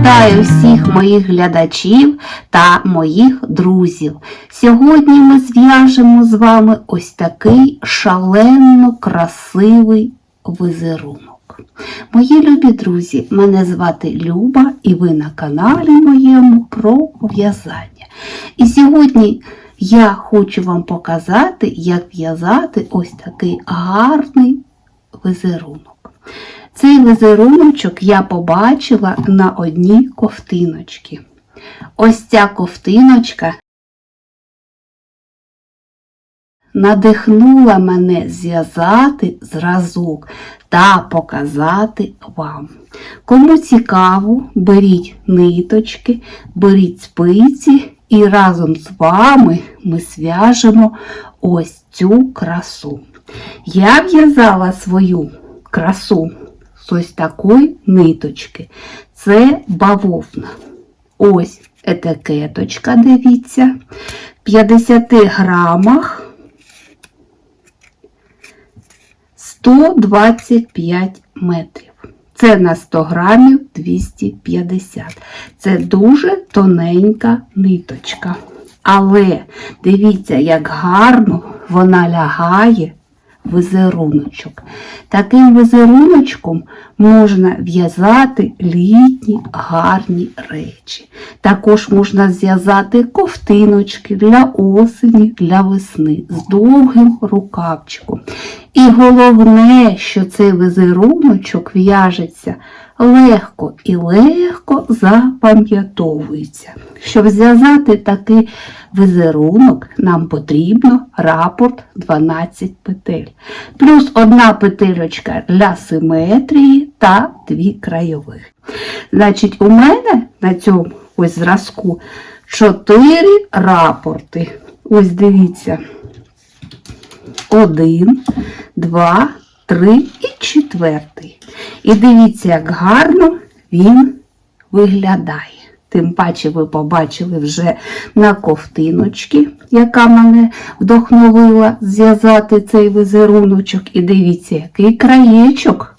Вітаю всіх моїх глядачів та моїх друзів. Сьогодні ми зв'яжемо з вами ось такий шалено красивий візерунок. Мої любі друзі, мене звати Люба і ви на каналі моєму про в'язання. І сьогодні я хочу вам показати, як в'язати ось такий гарний візерунок. Цей візеруночок я побачила на одній ковтиночці. Ось ця ковтиночка надихнула мене зв'язати зразок та показати вам. Кому цікаво, беріть ниточки, беріть спиці і разом з вами ми зв'яжемо ось цю красу. Я в'язала свою красу з ось такої ниточки. Це бавовна. Ось етикеточка, дивіться, в 50 грамах 125 метрів. Це на 100 грамів 250. Це дуже тоненька ниточка. Але дивіться, як гарно вона лягає візеруночок. Таким візеруночком можна в'язати літні гарні речі. Також можна зв'язати ковтиночки для осені, для весни з довгим рукавчиком. І головне, що цей візеруночок в'яжеться легко і легко запам'ятовується. Щоб зв'язати такий візерунок, нам потрібно рапорт 12 петель. Плюс одна петельочка для симетрії та дві краєвих. Значить, у мене на цьому ось зразку 4 рапорти. Ось дивіться. Один, два, три і четвертий. І дивіться, як гарно він виглядає. Тим паче ви побачили вже на ковтиночці, яка мене вдохновила зв'язати цей візеруночок. І дивіться, який краєчок.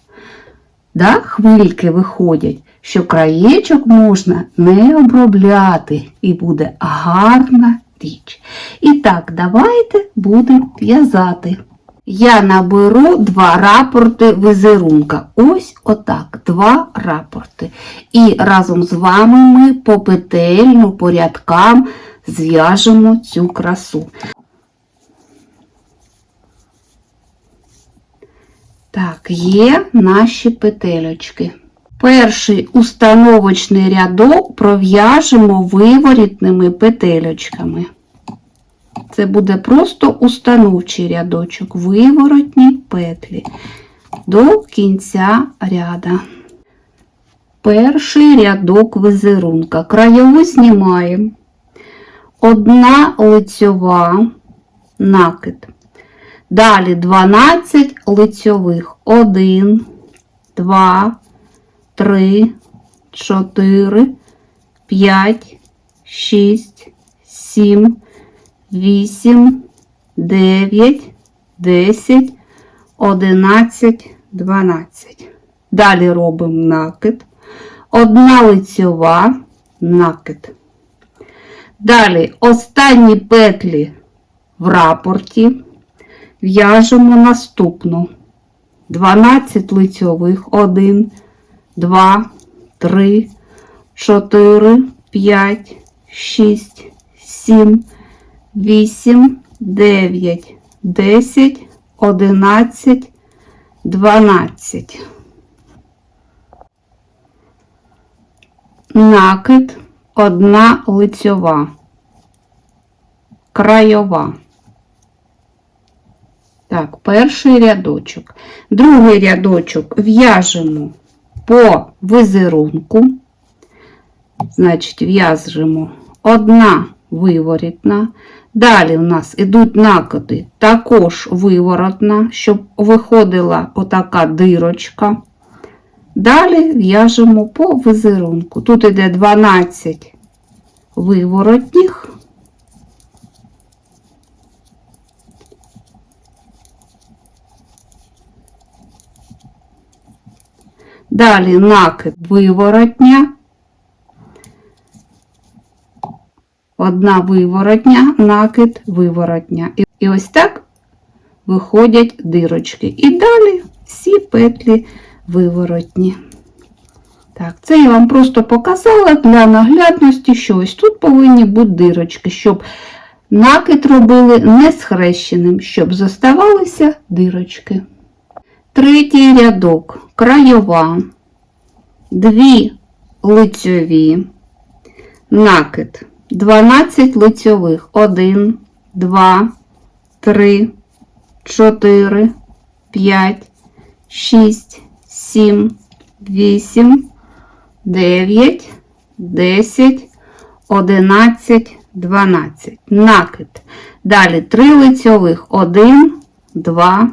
Да, Хвильки виходять, що краєчок можна не обробляти і буде гарна річ. І так, давайте будемо в'язати. Я наберу два рапорти візерунка. Ось отак, два рапорти. І разом з вами ми по петельну, по рядкам зв'яжемо цю красу. Так, є наші петельочки. Перший установочний рядок пров'яжемо виворітними петельочками. Це буде просто установчий рядочок, виворотні петлі до кінця ряда. Перший рядок візерунка. Краєву знімаємо. Одна лицьова накид. Далі 12 лицьових. 1, 2, 3, 4, 5, 6, 7, 8, 9, 10, 11, 12. Далі робимо накид. Одна лицьова накид. Далі останні петлі в рапорті в'яжемо наступну. 12 лицьових, 1, 2, 3, 4, 5, 6, 7, 8, 9, 10, 11, 12. Накид одна лицьова, краєва. Так, перший рядочок. Другий рядочок в'яжемо по візерунку. Значить, в'яжемо одна виворітна. Далі у нас йдуть накиди також виворотна, щоб виходила отака дирочка. Далі в'яжемо по візерунку. Тут йде 12 виворотніх. Далі накид виворотня Одна виворотня, накид, виворотня. І, ось так виходять дирочки. І далі всі петлі виворотні. Так, це я вам просто показала для наглядності, що ось тут повинні бути дирочки, щоб накид робили не схрещеним, щоб зоставалися дирочки. Третій рядок краєва, дві лицьові, накид, 12 лицьових, 1, 2, 3, 4, 5, 6, 7, 8, 9, 10, 11, 12. Накид. Далі 3 лицьових. 1, 2,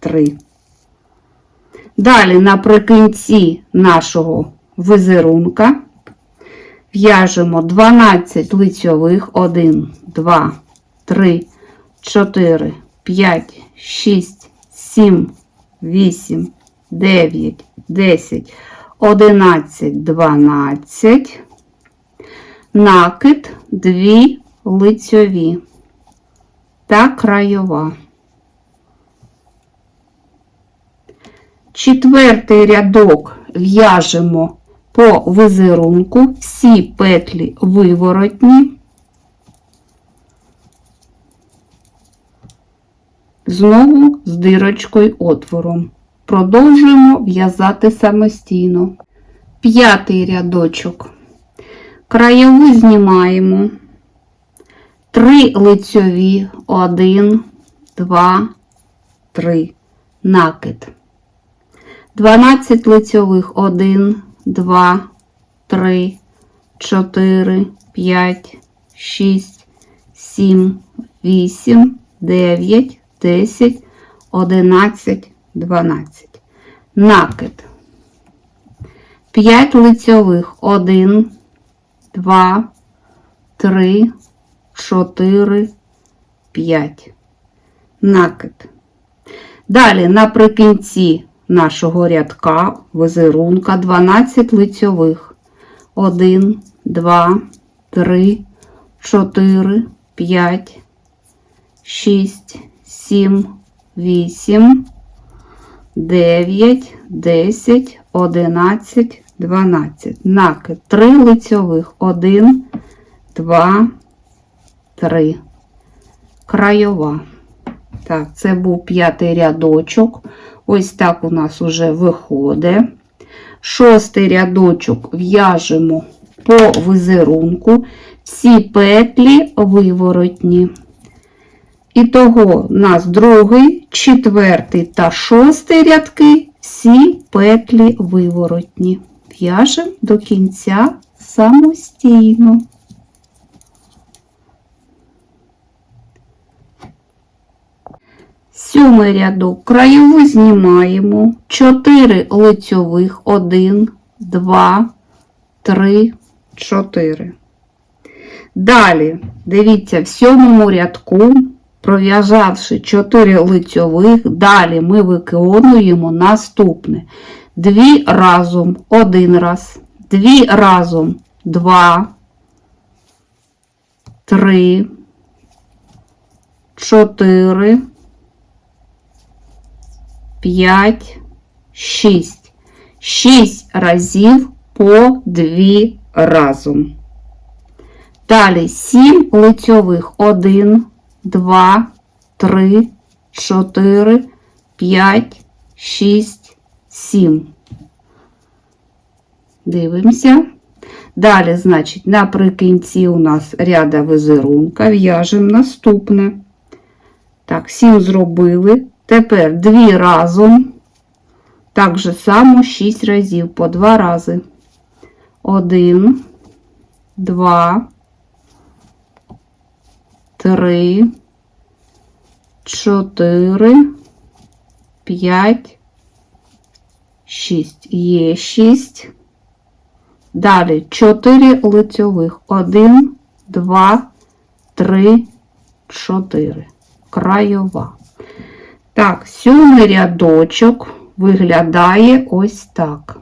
3. Далі наприкінці нашого візерунка в'яжемо 12 лицьових. 1, 2, 3, 4, 5, 6, 7, 8, 9, 10, 11, 12, накид, 2 лицьові та краєва. Четвертий рядок в'яжемо по візерунку, всі петлі виворотні, знову з дирочкою отвором. Продовжуємо в'язати самостійно. П'ятий рядочок. Краєву знімаємо. Три лицьові, один, два, три. Накид. 12 лицьових, 1, 2, 3, 4, 5, 6, 7, 8, 9, 10, 11, 12. Накид. 5 лицьових, 1, 2, 3, 4, 5. Накид. Далі наприкінці нашого рядка візерунка 12 лицьових. 1, 2, 3, 4, 5, 6, 7, 8, 9, 10, 11, 12. Накид 3 лицьових. 1, 2, 3. Краєва. Так, це був п'ятий рядочок. Ось так у нас уже виходить. Шостий рядочок в'яжемо по візерунку. Всі петлі виворотні. І того у нас другий, четвертий та шостий рядки, всі петлі виворотні. В'яжемо до кінця самостійно. Сьомий рядок краєву знімаємо 4 лицьових, 1, 2, 3, 4. Далі, дивіться, в сьомому рядку, пров'язавши 4 лицьових, далі ми виконуємо наступне. Дві разом, один раз, дві разом, два, три, чотири. 5, 6. 6 разів по 2 разом. Далі 7 лицьових. 1, 2, 3, 4, 5, 6, 7. Дивимося. Далі, значить, наприкінці у нас ряда візерунка, в'яжемо наступне. Так, 7 зробили. Тепер дві разом, так же само 6 разів по 2 рази. 1, 2, 3, 4, 5, 6. Є 6. Далі 4 лицьових. 1, 2, 3, 4. Краєва. Так, сьомий рядочок виглядає ось так.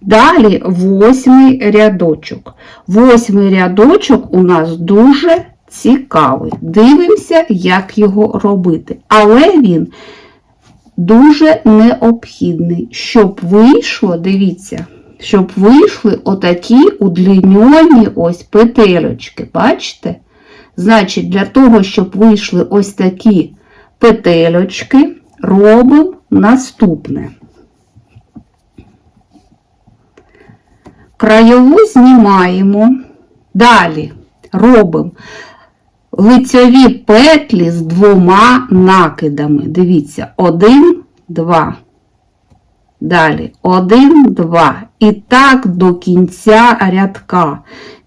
Далі восьмий рядочок. Восьмий рядочок у нас дуже цікавий. Дивимося, як його робити. Але він дуже необхідний, щоб вийшло, дивіться, щоб вийшли отакі удліньоні ось петельочки. Бачите? Значить, для того, щоб вийшли ось такі петельочки, робимо наступне. Краєву знімаємо. Далі робимо лицьові петлі з двома накидами. Дивіться, один, два. Далі один, два. І так до кінця рядка.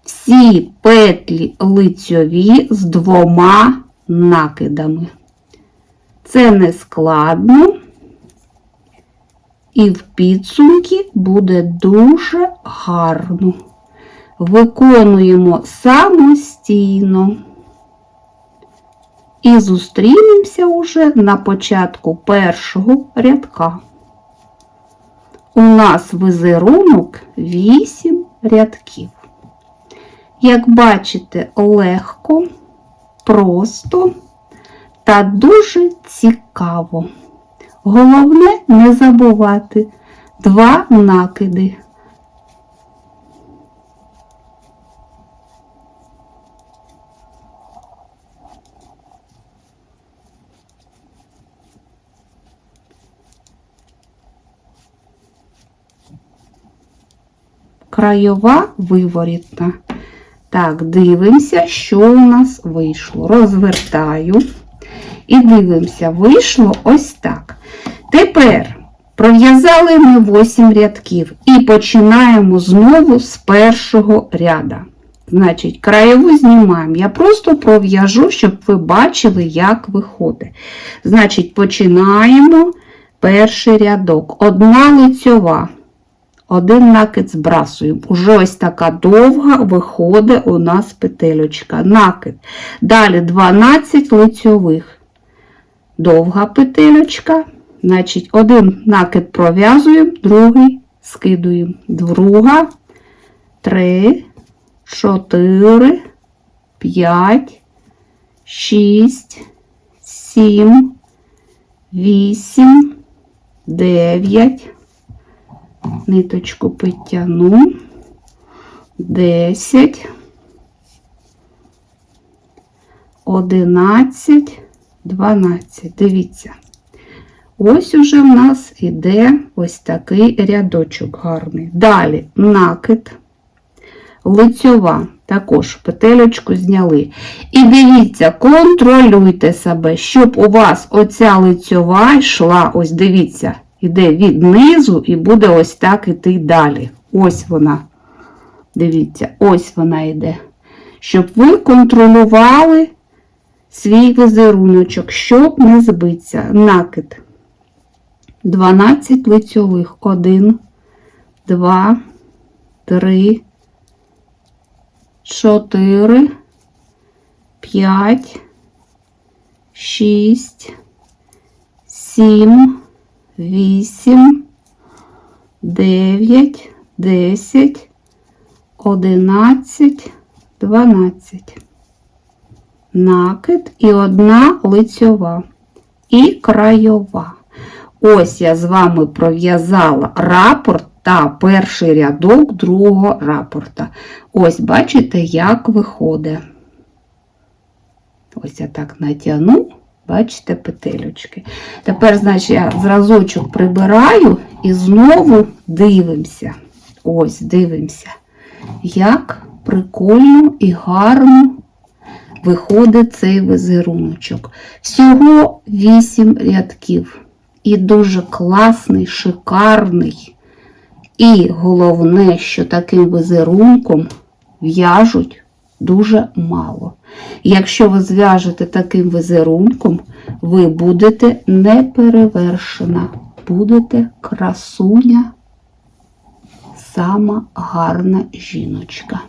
Всі петлі лицьові з двома накидами. Це не складно. І в підсумки буде дуже гарно. Виконуємо самостійно. І зустрінемося уже на початку першого рядка. У нас візерунок 8 рядків. Як бачите, легко, просто та дуже цікаво. Головне не забувати два накиди. Краєва виворітна. Так, дивимося, що у нас вийшло. Розвертаю. І дивимося, вийшло ось так. Тепер пров'язали ми 8 рядків і починаємо знову з першого ряда. Значить, краєву знімаємо. Я просто пров'яжу, щоб ви бачили, як виходить. Значить, починаємо перший рядок. Одна лицьова. Один накид збрасуємо. Уже ось така довга виходить у нас петельочка. Накид. Далі 12 лицьових. Довга петельочка. Значить, один накид пров'язуємо, другий скидуємо. Друга, три, чотири, п'ять, шість, сім, вісім, дев'ять. Ниточку підтягну. Десять, одинадцять, дванадцять. Дивіться. Ось уже в нас іде ось такий рядочок гарний. Далі накид, лицьова, також петелечку зняли. І дивіться, контролюйте себе, щоб у вас оця лицьова йшла, ось дивіться, іде від низу і буде ось так іти далі. Ось вона. Дивіться, ось вона йде. Щоб ви контролювали свій візеруночок, щоб не збитися. Накид. 12 лицьових. 1, 2, 3, 4, 5, 6, 7, 8, 9, 10, 11, 12. Накид і одна лицьова і краєва. Ось я з вами пров'язала рапорт та перший рядок другого рапорта. Ось, бачите, як виходить. Ось я так натягну, бачите, петелючки. Тепер, значить, я зразочок прибираю і знову дивимося. Ось, дивимося, як прикольно і гарно виходить цей візеруночок. Всього 8 рядків. І дуже класний, шикарний. І головне, що таким візерунком в'яжуть дуже мало. Якщо ви зв'яжете таким візерунком, ви будете неперевершена, будете красуня, сама гарна жіночка.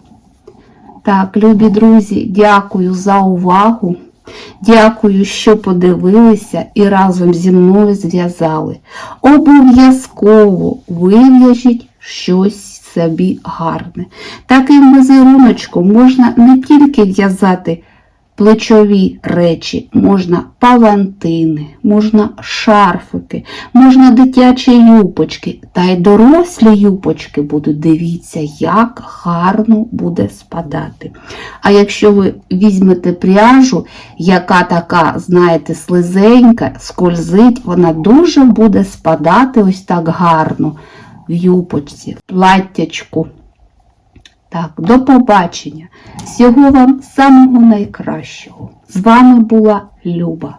Так, любі друзі, дякую за увагу. Дякую, що подивилися і разом зі мною зв'язали. Обов'язково вив'яжіть щось собі гарне. Таким візеруночком можна не тільки в'язати плечові речі, можна палантини, можна шарфики, можна дитячі юпочки, та й дорослі юпочки будуть. Дивіться, як гарно буде спадати. А якщо ви візьмете пряжу, яка така, знаєте, слизенька, скользить, вона дуже буде спадати ось так гарно в юпочці, в платтячку. Так, до побачення. Всього вам самого найкращого. З вами була Люба.